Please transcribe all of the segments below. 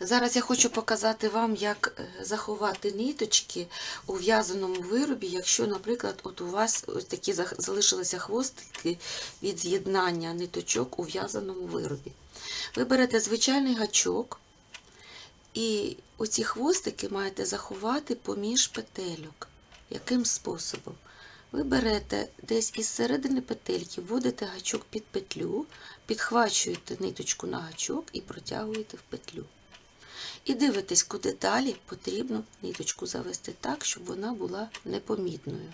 Зараз я хочу показати вам, як е, заховати ниточки у в'язаному виробі, якщо, наприклад, от у вас ось такі залишилися хвостики від з'єднання ниточок у в'язаному виробі. Ви берете звичайний гачок, і оці хвостики маєте заховати поміж петельок. Яким способом? Ви берете десь із середини петельки, вводите гачок під петлю, підхвачуєте ниточку на гачок і протягуєте в петлю. І дивитесь, куди далі потрібно ниточку завести так, щоб вона була непомітною.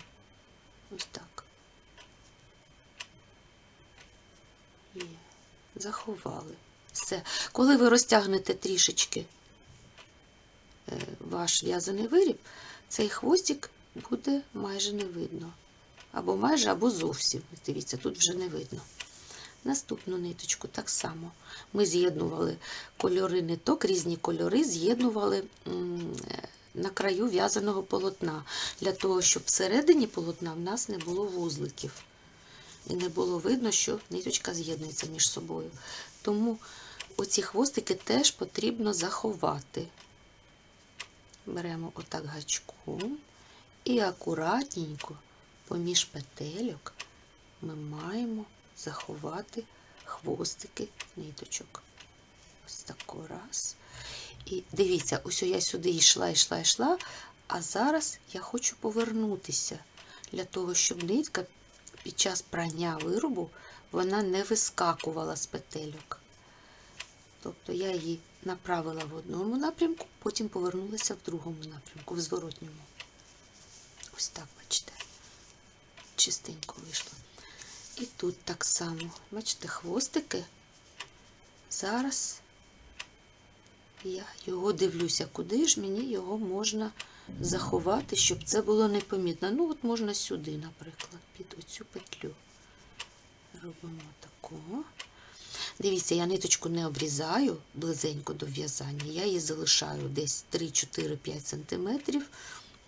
Ось так. Є. Заховали. Все. Коли ви розтягнете трішечки е, ваш в'язаний виріб, цей хвостик буде майже не видно. Або майже, або зовсім. Дивіться, тут вже не видно. Наступну ниточку так само. Ми з'єднували кольори ниток, різні кольори з'єднували на краю в'язаного полотна, для того, щоб всередині полотна в нас не було вузликів. І не було видно, що ниточка з'єднується між собою. Тому оці хвостики теж потрібно заховати. Беремо отак гачком і акуратненько поміж петельок ми маємо заховати хвостики ниточок. Ось тако раз. І дивіться, ось я сюди йшла, йшла, йшла, а зараз я хочу повернутися для того, щоб нитка під час прання виробу вона не вискакувала з петельок. Тобто я її направила в одному напрямку, потім повернулася в другому напрямку, в зворотньому. Ось так, бачите, чистенько вийшло. І тут так само, бачите, хвостики. Зараз я його дивлюся, куди ж мені його можна заховати, щоб це було непомітно. Ну, от можна сюди, наприклад, під оцю петлю. Робимо такого. Дивіться, я ниточку не обрізаю близенько до в'язання. Я її залишаю десь 3-4-5 см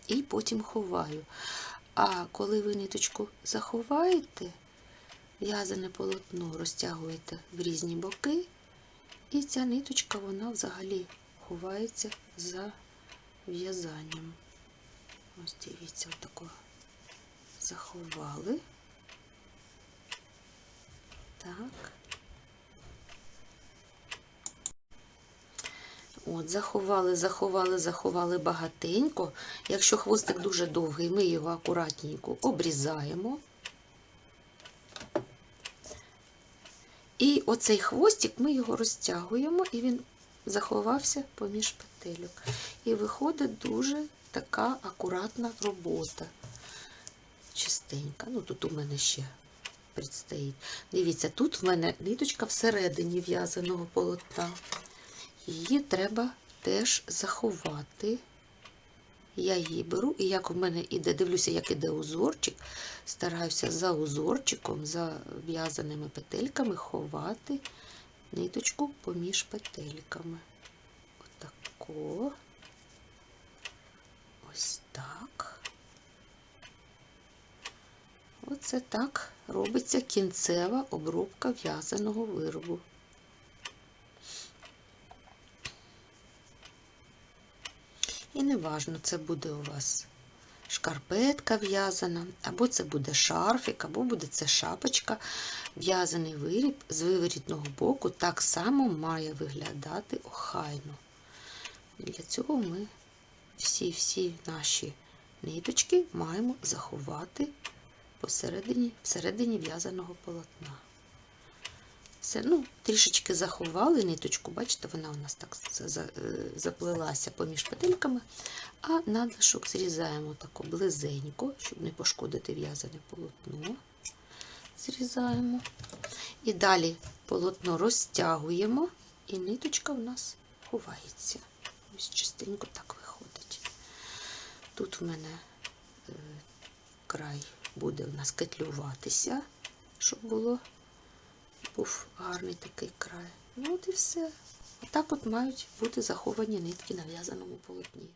і потім ховаю. А коли ви ниточку заховаєте, в'язане полотно розтягуєте в різні боки, і ця ниточка вона взагалі ховається за в'язанням. Ось дивіться, отако заховали. Так. От, заховали, заховали, заховали багатенько. Якщо хвостик дуже довгий, ми його акуратненько обрізаємо. І оцей хвостик ми його розтягуємо, і він заховався поміж петельок. І виходить дуже така акуратна робота. Чистенька. Ну, тут у мене ще предстоїть. Дивіться, тут в мене ниточка всередині в'язаного полотна. Її треба теж заховати. Я її беру, і як у мене іде, дивлюся, як іде узорчик, стараюся за узорчиком, за в'язаними петельками ховати ниточку поміж петельками. Отако. Ось так. Оце так робиться кінцева обробка в'язаного виробу. І неважно, це буде у вас шкарпетка в'язана, або це буде шарфік, або буде це шапочка. В'язаний виріб з виворітного боку так само має виглядати охайно. Для цього ми всі-всі наші ниточки маємо заховати посередині, всередині в'язаного полотна. Все, ну, трішечки заховали ниточку, бачите, вона у нас так е, заплелася поміж петельками, а надлишок зрізаємо тако близенько, щоб не пошкодити в'язане полотно. Зрізаємо. І далі полотно розтягуємо, і ниточка у нас ховається. Ось частенько так виходить. Тут в мене е, край буде у нас кетлюватися, щоб було був гарний такий край. Ну от і все. Отак от мають бути заховані нитки на в'язаному полотні.